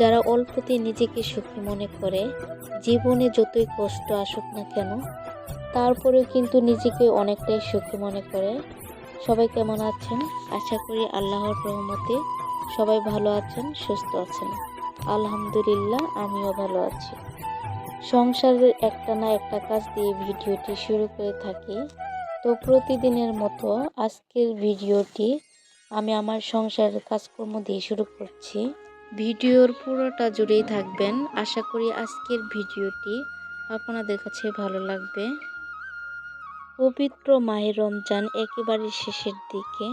যারা অল্পতে নিজেকে সুখী মনে করে, জীবনে যতই কষ্ট আসুক না কেন, তারপরেও কিন্তু নিজেকে অনেকটাই সুখী মনে করে। সবাই কেমন আছেন? আশা করি আল্লাহর রহমতে সবাই ভালো আছেন, সুস্থ আছেন। আলহামদুলিল্লাহ, আমিও ভালো আছি। সংসারের একটা না একটা কাজ দিয়ে ভিডিওটি শুরু করে থাকি। তো প্রতিদিনের মতো আজকের ভিডিওটি আমি আমার সংসারের কাজকর্ম দিয়ে শুরু করছি। ভিডিওর পুরোটা জুড়েই থাকবেন। আশা করি আজকের ভিডিওটি আপনাদের কাছে ভালো লাগবে। পবিত্র মাহে রমজান একেবারে শেষের দিকে।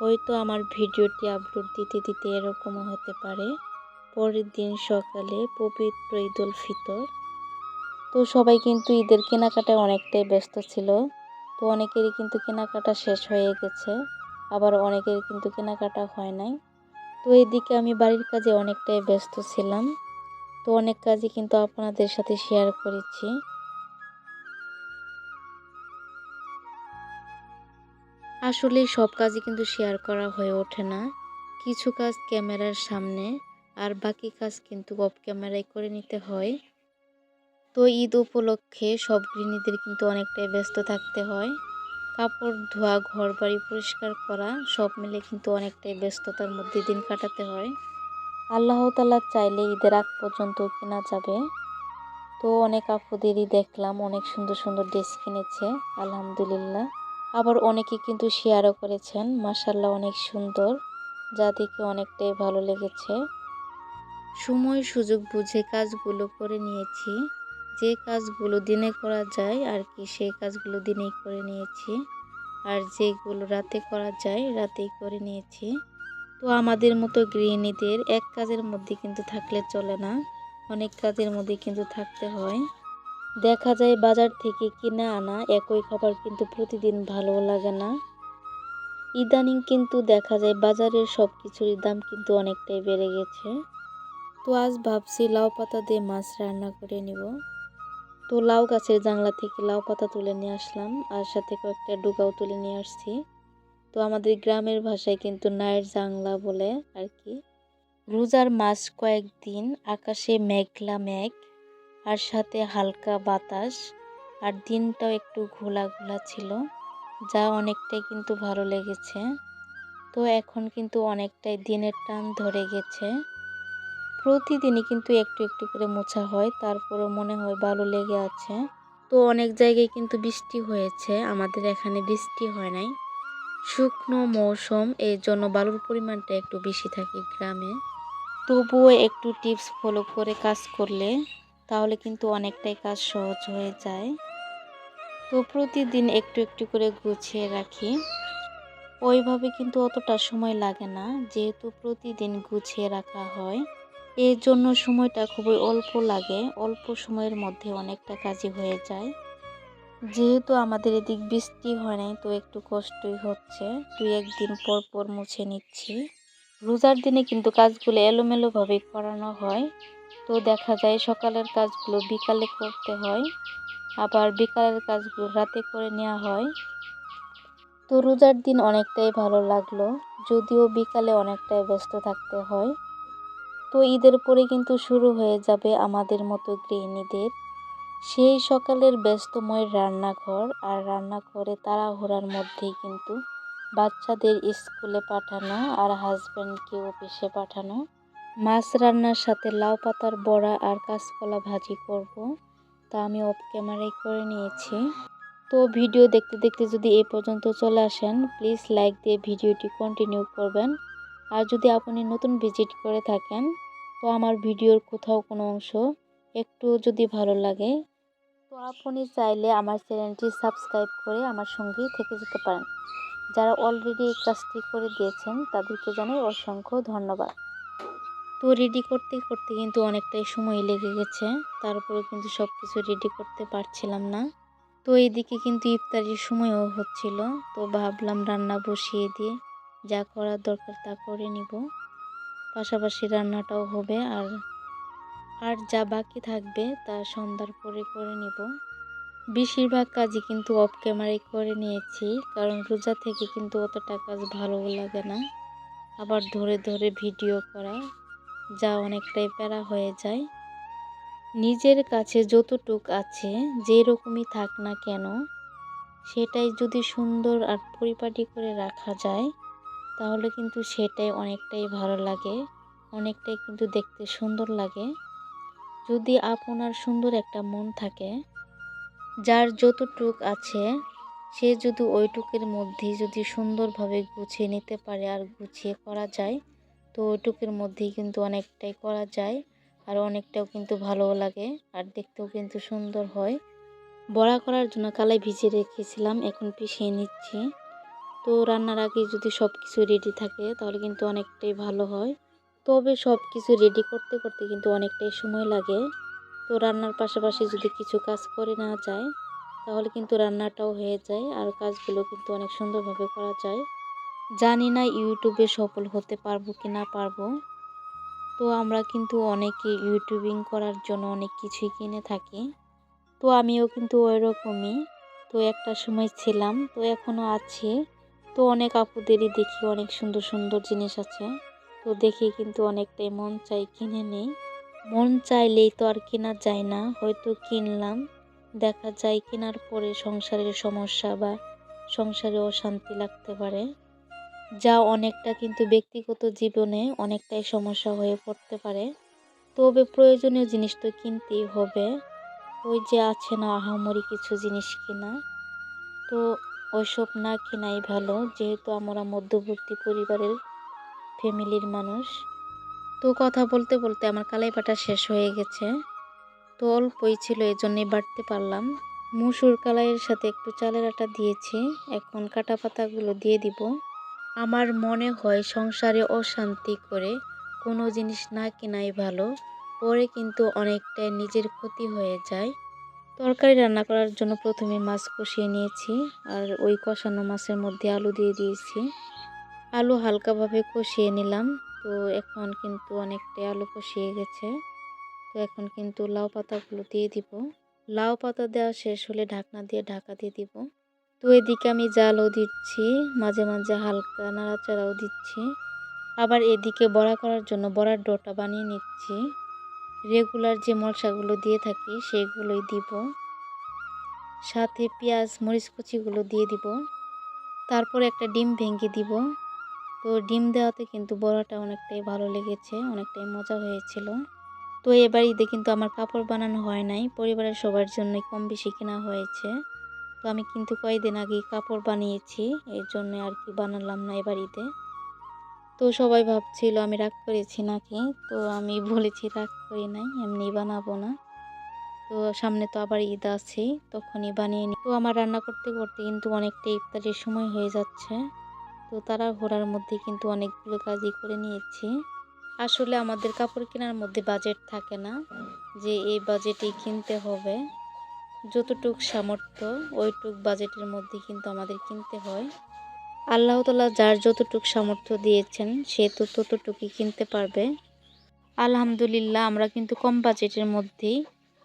হয়তো আমার ভিডিওটি আপলোড দিতে দিতে এরকমও হতে পারে। পরের দিন সকালে পবিত্র ঈদুল ফিতর। তো সবাই কিন্তু ঈদের কেনাকাটায় অনেকটাই ব্যস্ত ছিল। তো অনেকেরই কিন্তু কেনাকাটা শেষ হয়ে গেছে। আবার অনেকের কিন্তু কেনাকাটা হয় নাই। তো এদিকে আমি বাড়ির কাজে অনেকটাই ব্যস্ত ছিলাম। তো অনেক কাজই কিন্তু আপনাদের সাথে শেয়ার করেছি। আসলে সব কাজই কিন্তু শেয়ার করা হয়ে ওঠে না। কিছু কাজ ক্যামেরার সামনে আর বাকি কাজ কিন্তু অফ ক্যামেরায় করে নিতে হয়। তো ঈদ উপলক্ষে সব গৃহিণীদের কিন্তু অনেকটাই ব্যস্ত থাকতে হয়। কাপড়, ধোয়া ঘর বাড়ি পরিষ্কার করা, সব মিলে কিন্তু অনেকটাই ব্যস্ততার মধ্যে দিন কাটাতে হয়। আল্লাহ তালা চাইলে ঈদের আগ পর্যন্ত কেনা যাবে। তো অনেক আপুদেরই দেখলাম, অনেক সুন্দর সুন্দর ড্রেস কিনেছে, আলহামদুলিল্লাহ। আবার অনেকে কিন্তু শেয়ারও করেছেন মাসাল্লাহ অনেক সুন্দর, যা দেখে অনেকটাই ভালো লেগেছে। সময়, সুযোগ বুঝে কাজগুলো করে নিয়েছি। যে কাজগুলো দিনে করা যায় আর কি, সেই কাজগুলো দিনেই করে নিয়েছি। আর যেগুলো রাতে করা যায়, রাতেই করে নিয়েছি। তো আমাদের মতো গৃহিণীদের এক কাজের মধ্যে কিন্তু থাকলে চলে না, অনেক কাজের মধ্যে কিন্তু থাকতে হয়। দেখা যায় বাজার থেকে কিনে আনা একই খাবার কিন্তু প্রতিদিন ভালো লাগে না। ইদানিং কিন্তু দেখা যায় বাজারের সব কিছুরই দাম কিন্তু অনেকটাই বেড়ে গেছে। তো আজ ভাবছি লাউ পাতা দিয়ে মাছ রান্না করে নিব। তো লাউ গাছের জাংলা থেকে লাউ পাতা তুলে নিয়ে আসলাম, আর সাথে কয়েকটা ডুগাও তুলে নিয়ে আসছি। তো আমাদের গ্রামের ভাষায় কিন্তু নায়ের জাংলা বলে আর কি। রোজার মাস কয়েকদিন আকাশে মেঘলা মেঘ, আর সাথে হালকা বাতাস, আর দিনটাও একটু ঘোলা ঘোলা ছিল, যা অনেকটাই কিন্তু ভালো লেগেছে। তো এখন কিন্তু অনেকটাই দিনের টান ধরে গেছে। প্রতিদিনই কিন্তু একটু একটু করে মোছা হয়। তারপরে মনে হয় ভালো লেগে আছে। তো অনেক জায়গায় কিন্তু বৃষ্টি হয়েছে। আমাদের এখানে বৃষ্টি হয় নাই। শুকনো মৌসুম এই জন্য বালুর পরিমাণটা একটু বেশি থাকে গ্রামে। তবুও একটু টিপস ফলো করে কাজ করলে তাহলে কিন্তু অনেকটাই কাজ সহজ হয়ে যায়। তো প্রতিদিন একটু একটু করে গুছিয়ে রাখি। ওইভাবে কিন্তু অতটা সময় লাগে না। যেহেতু প্রতিদিন গুছিয়ে রাখা হয়। এর জন্য সময়টা খুবই অল্প লাগে। অল্প সময়ের মধ্যে অনেকটা কাজই হয়ে যায়। যেহেতু আমাদের এদিক বৃষ্টি হয় নাই, তো একটু কষ্টই হচ্ছে। দুই একদিন পর পর মুছে নিচ্ছি। রোজার দিনে কিন্তু কাজগুলো এলোমেলোভাবে করানো হয়। তো দেখা যায় সকালের কাজগুলো বিকালে করতে হয়, আবার বিকালের কাজগুলো রাতে করে নেওয়া হয়। তো রোজার দিন অনেকটাই ভালো লাগল, যদিও বিকালে অনেকটাই ব্যস্ত থাকতে হয়। তো ঈদের পরে কিন্তু শুরু হয়ে যাবে আমাদের মতো গৃহিণীদের। সেই সকালের ব্যস্তময় রান্নাঘর আর রান্নাঘরে তাড়াহুড়ার মধ্যেই কিন্তু বাচ্চাদের স্কুলে পাঠানো আর হাজব্যান্ডকে অফিসে পাঠানো। মাছ রান্নার সাথে লাউ পাতার বড়া আর কাঁচকলা ভাজি করব। তা আমি অফ ক্যামেরায় করে নিয়েছি। তো ভিডিও দেখতে দেখতে যদি এ পর্যন্ত চলে আসেন প্লিজ লাইক দিয়ে ভিডিওটি কন্টিনিউ করবেন। আর যদি আপনি নতুন ভিজিট করে থাকেন তো আমার ভিডিওর কোথাও কোনো অংশ একটু যদি ভালো লাগে, তো আপনি চাইলে আমার চ্যানেলটি সাবস্ক্রাইব করে আমার সঙ্গেই থেকে যেতে পারেন। যারা অলরেডি এই কাজটি করে দিয়েছেন, তাদেরকে জানাই অসংখ্য ধন্যবাদ। তো রেডি করতে করতে কিন্তু অনেকটাই সময় লেগে গেছে, তারপরে কিন্তু সব কিছু রেডি করতে পারছিলাম না। তো এইদিকে কিন্তু ইফতারির সময়ও হচ্ছিল, তো ভাবলাম রান্না বসিয়ে দিয়ে যা করার দরকার তা করে নিব। পাশাপাশি রান্নাটাও হবে আর আর যা বাকি থাকবে তা সন্ধ্যার পরে করে নিব। বেশিরভাগ কাজই কিন্তু অফ ক্যামেরায় করে নিয়েছি, কারণ রোজা থেকে কিন্তু অতটা কাজ ভালো লাগে না। আবার ধরে ধরে ভিডিও করা, যা অনেকটাই প্যারা হয়ে যায়। নিজের কাছে যতটুক আছে যে রকমই থাক না কেন, সেটাই যদি সুন্দর আর পরিপাটি করে রাখা যায় তাহলে কিন্তু সেটাই অনেকটাই ভালো লাগে, অনেকটাই কিন্তু দেখতে সুন্দর লাগে। যদি আপনার সুন্দর একটা মন থাকে, যার যতটুক আছে, সে যদি ওইটুকের মধ্যে যদি সুন্দরভাবে গুছিয়ে নিতে পারে আর গুছিয়ে করা যায়, তো ওইটুকের মধ্যেই কিন্তু অনেকটাই করা যায় আর অনেকটাও কিন্তু ভালোও লাগে আর দেখতেও কিন্তু সুন্দর হয়। বড়া করার জন্য কালাই ভিজিয়ে রেখেছিলাম, এখন পিষিয়ে নিচ্ছি। তো রান্নার আগে যদি সব কিছু রেডি থাকে, তাহলে কিন্তু অনেকটাই ভালো হয়। তবে সব কিছু রেডি করতে করতে কিন্তু অনেকটাই সময় লাগে। তো রান্নার পাশাপাশি যদি কিছু কাজ করে না যায়, তাহলে কিন্তু রান্নাটাও হয়ে যায় আর কাজগুলো কিন্তু অনেক সুন্দরভাবে করা যায়। জানি না ইউটিউবে সফল হতে পারব কি না পারব। তো আমরা কিন্তু অনেকে ইউটিউবিং করার জন্য অনেক কিছুই কিনে থাকি। তো আমিও কিন্তু ওই রকমই তো একটা সময় ছিলাম, তো এখনও আছি। তো অনেক আপুদেরই দেখি অনেক সুন্দর সুন্দর জিনিস আছে। তো দেখি কিন্তু অনেকটাই মন চাই কিনে নেই। মন চাইলেই তো আর কেনা যায় না, হয়তো কিনলাম, দেখা যায় কেনার পরে সংসারের সমস্যা বা সংসারে অশান্তি লাগতে পারে। যা অনেকটা কিন্তু ব্যক্তিগত জীবনে অনেকটাই সমস্যা হয়ে পড়তে পারে। তবে প্রয়োজনীয় জিনিস তো কিনতেই হবে। ওই যে আছে না আহামরি কিছু জিনিস কিনা। তো ওইসব না কেনাই ভালো, যেহেতু আমরা মধ্যবর্তী পরিবারের ফ্যামিলির মানুষ। তো কথা বলতে বলতে আমার কালাই পাটা শেষ হয়ে গেছে। তো অল্পই ছিল এই জন্যই বাড়তে পারলাম। মুসুর কালাইয়ের সাথে একটু চালের আটা দিয়েছি। এখন কাটা পাতাগুলো দিয়ে দিব। আমার মনে হয় সংসারে অশান্তি করে কোনো জিনিস না কেনাই ভালো, পরে কিন্তু অনেকটাই নিজের ক্ষতি হয়ে যায়। তরকারি রান্না করার জন্য প্রথমে মাছ কষিয়ে নিয়েছি আর ওই কষানো মাছের মধ্যে আলু দিয়ে দিয়েছি। আলু হালকাভাবে কষিয়ে নিলাম। তো এখন কিন্তু অনেকটাই আলু কষিয়ে গেছে। তো এখন কিন্তু লাউ পাতাগুলো দিয়ে দিব। লাউ পাতা দেওয়া শেষ হলে ঢাকনা দিয়ে ঢাকা দিয়ে দিব। তো এদিকে আমি জালও দিচ্ছি, মাঝে মাঝে হালকা নাড়াচাড়াও দিচ্ছি। আবার এদিকে বড়া করার জন্য বড়ার ডোটা বানিয়ে নিচ্ছি। রেগুলার যে মশলাগুলো দিয়ে থাকি সেগুলোই দিব। সাথে পেঁয়াজ, মরিচ কুচিগুলো দিয়ে দিব। তারপর একটা ডিম ভেঙে দিব। তো ডিম দেওয়াতে কিন্তু বড়াটা অনেকটাই ভালো লেগেছে, অনেকটাই মজা হয়েছিল। তো এবার ঈদে কিন্তু আমার কাপড় বানানো হয় নাই, পরিবারের সবার জন্যই কম বেশি কেনা হয়েছে। তো আমি কিন্তু কয়েকদিন আগে কাপড় বানিয়েছি, এর জন্য আর কি বানালাম না এবার ঈদে। তো সবাই ভাবছিল, আমি রাগ করেছি নাকি? তো আমি বলেছি, রাগ করি নাই, এমনি বানাবো না। তো সামনে তো আবার ঈদ আছে, তখনই বানিয়ে নি তো আমার রান্না করতে করতে কিন্তু অনেকটা ইফতারের সময় হয়ে যাচ্ছে। তো তারা ঘোরার মধ্যে কিন্তু অনেকগুলো কাজই করে নিয়েছি। আসলে আমাদের কাপড় কেনার মধ্যে বাজেট থাকে না, যে এই বাজেটেই কিনতে হবে। যতটুক সামর্থ্য, ওইটুক বাজেটের মধ্যে কিন্তু আমাদের কিনতে হয়। আল্লাহ তালা যার যতটুক সামর্থ্য দিয়েছেন, সে তো ততটুকুই কিনতে পারবে। আলহামদুলিল্লাহ, আমরা কিন্তু কম বাজেটের মধ্যেই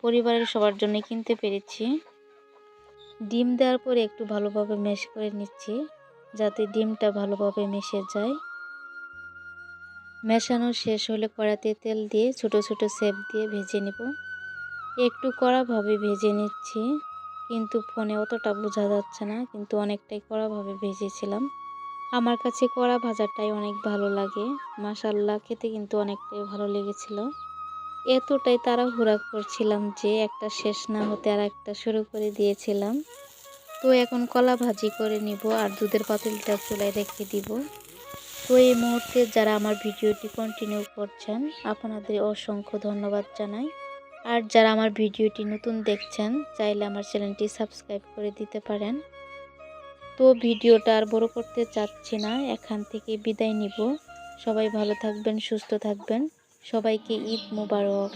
পরিবারের সবার জন্য কিনতে পেরেছি। ডিম দেওয়ার পরে একটু ভালোভাবে মেশ করে নিচ্ছি, যাতে ডিমটা ভালোভাবে মিশে যায়। মেশানো শেষ হলে কড়াতে তেল দিয়ে ছোট ছোট সেপ দিয়ে ভেজে নেব। একটু কড়াভাবে ভেজে নিচ্ছি। কিন্তু ফোনে অতটা বোঝা যাচ্ছে না, কিন্তু অনেকটাই কড়াভাবে ভেজেছিলাম। আমার কাছে কড়া ভাজাটাই অনেক ভালো লাগে। মাসাল্লাহ খেতে কিন্তু অনেকটাই ভালো লেগেছিল। এতটাই তারা তাড়াহুড়া করছিলাম যে একটা শেষ না হতে আর একটা শুরু করে দিয়েছিলাম। তো এখন কলা ভাজি করে নিব আর দুধের পাতিলটা চুলায় রেখে দিব। তো এই মুহূর্তে যারা আমার ভিডিওটি কন্টিনিউ করছেন, আপনাদের অসংখ্য ধন্যবাদ জানাই। আর যারা আমার ভিডিওটি নতুন দেখছেন, চাইলে আমার চ্যানেলটি সাবস্ক্রাইব করে দিতে পারেন। তো ভিডিওটা আর বড় করতে চাচ্ছি না, এখান থেকে বিদায় নিব। সবাই ভালো থাকবেন, সুস্থ থাকবেন। সবাইকে ঈদ মোবারক।